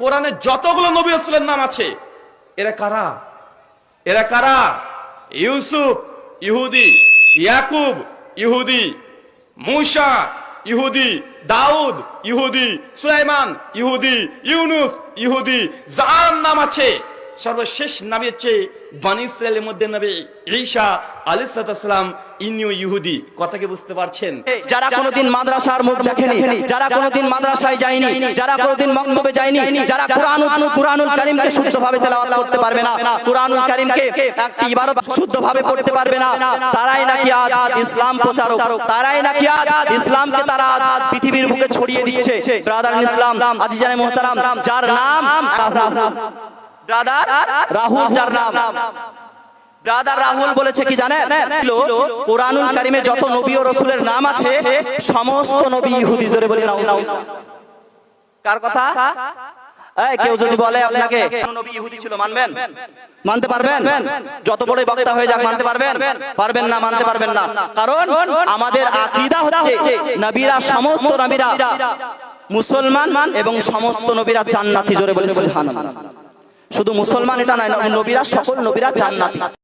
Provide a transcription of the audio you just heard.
কোরআনে যতগুলো নবী আসলের নাম আছে, এরা কারা? এরা কারা? ইউসুফ, ইহুদি, ইয়াকুব, ইহুদি, মুসা, ইহুদি, দাউদ, ইহুদি, সুলাইমান, ইহুদি, ইউনুস, ইহুদি, যার নাম আছে সর্বশেষ নামে হচ্ছে বানি ইসরায়েলের মধ্যে নবী ঈসা আলাইহিস সালাম ইনিও ইহুদি। কথা কি বুঝতে পারছেন? যারা কোনোদিন মাদ্রাসার মুখ দেখেনি, যারা কোনোদিন মাদ্রাসায় যায়নি, যারা কোনোদিন মক্তবে যায়নি, যারা কোরআন কুরআনুল কারীমকে শুদ্ধভাবে তেলাওয়াত করতে পারবে না, কুরআনুল কারীমকে একটি ইবারত শুদ্ধভাবে পড়তে পারবে না, তারাই নাকি আজ ইসলাম প্রচারক, তারাই নাকি আজ ইসলামকে তারা আজ পৃথিবীর বুকে ছড়িয়ে দিচ্ছে। ব্রাদার ইসলাম, আজিজানে মুহতারাম, যার নাম ব্রাদার রাহুল যার নাম। ব্রাদার রাহুল বলেছে কি জানেন? কোরআনুল কারিমে যত নবী ও রসুলের নাম আছে, সমস্ত নবী ইহুদি, জোরে বলি নাও কার কথা? কেউ যদি বলে আপনাকে নবী ইহুদি ছিল, মানবেন? মানতে পারবেন? যত বড় বক্তা হয়ে যাক, মানতে পারবেন? পারবেন না, মানতে পারবেন না। কারণ আমাদের আকীদা হচ্ছে, নবীরা সমস্ত নবীরা মুসলমান এবং সমস্ত নবীরা জান্নাতি, জোরে বলে শুধু মুসলমান এটা নয় নবীরা সকল নবীরা জান্নাতি।